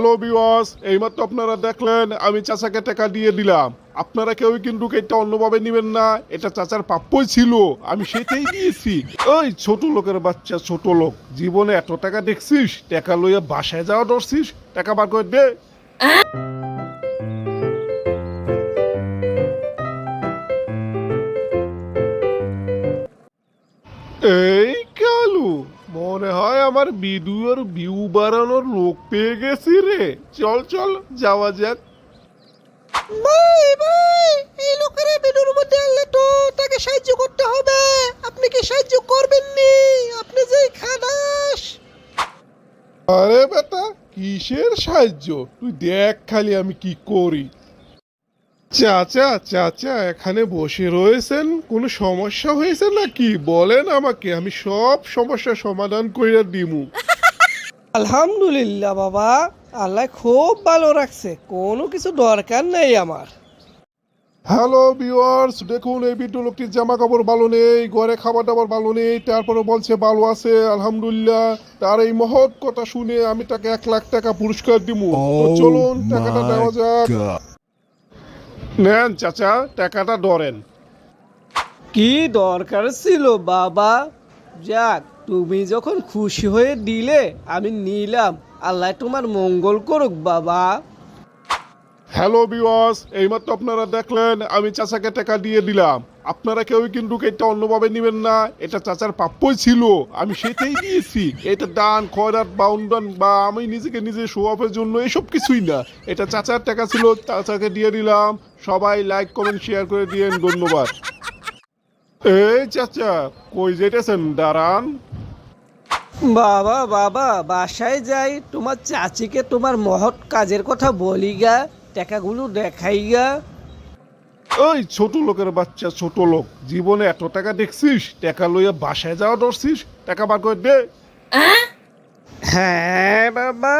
Hello বিওয়াস এইমাত্র আপনারা দেখলেন, আমি চাচাকে টাকা দিয়ে দিলাম। আপনারা কেউ কিন্তু এটা অন্যভাবে নেবেন না। এটা চাচার প্রাপ্যই ছিল। আমি সেটাই দিয়েছি। ওই ছোট লোকের বাচ্চা, ছোট লোক। জীবনে এত টাকা দেখছিস, টাকা লইয়া বাসায় যাওয়া ডরছিস টাকা বার করে দে। এই কালু মনে হয় আমার বিদুর ভিউ বাড়ানোর লোক পেয়ে গেছি রে। চল চল যাওয়া যাক। ভাই ভাই এই লোকের ভিডিওর মধ্যে আনলে তো তাকে সাহায্য করতে হবে। আপনি কি সাহায্য করবেন নি আপনি যে খাদাস আরে বেটা কিসের সাহায্য? তুই দেখ খালি আমি কি করি। চাচা চাচা এখানে বসে রয়েছেন? কোনো সমস্যা হয়েছে নাকি? বলেন আমাকে আমি সব সমস্যার সমাধান কইরা দিমু। আলহামদুলিল্লাহ বাবা আল্লাহ খুব ভালো রাখছে কোনো কিছু দরকার নেই আমার। হ্যালো ভিউয়ার্স দেখুন এই ভিডিও লোকটির জামা কাপড় ভালো নেই ঘরে খাবার দাবার ভালো নেই তারপরে বলছে ভালো আছে আলহামদুলিল্লাহ। তার এই মহৎ কথা শুনে আমি তাকে এক লাখ টাকা পুরস্কার দিব চলুন টাকাটা দেওয়া যাক। নেন চাচা, টাকাটা ধরেন। কি দরকার ছিল, বাবা? যাক, তুমি যখন খুশি হয়ে দিলে, আমি নিলাম। আল্লাহ তোমার মঙ্গল করুক, বাবা। হ্যালো ভিউয়ার্স এইমাত্র আপনারা দেখলেন, আমি চাচাকে টাকা দিয়ে দিলাম। আপনারা কেউ কিন্তু এটা অন্যভাবে নেবেন না। এটা চাচার প্রাপ্যই ছিল। আমি সেটাই দিয়েছি। এটা দান, খয়রাত বা অনুদান বা আমি নিজেকে নিজে শো অফের জন্য এসব কিছুই না। এটা চাচার টাকা ছিল, চাচাকে দিয়ে দিলাম। সবাই লাইক কমেন্ট শেয়ার করে দিয়েন। ধন্যবাদ। এই চাচা, কই যেতেছেন? দাঁড়ান। বাবা বাবা, বাসায় যাই। তোমার চাচিকে তোমার মহৎ কাজের কথা বলি গা। টাকাগুলো দেখাইয়া ওই ছোট লোকের বাচ্চা ছোট লোক জীবনে এত টাকা দেখছিস? টাকা লইয়া বাসায় যাওয়া ধরছিস? টাকা বার করে দে। হ্যাঁ বাবা।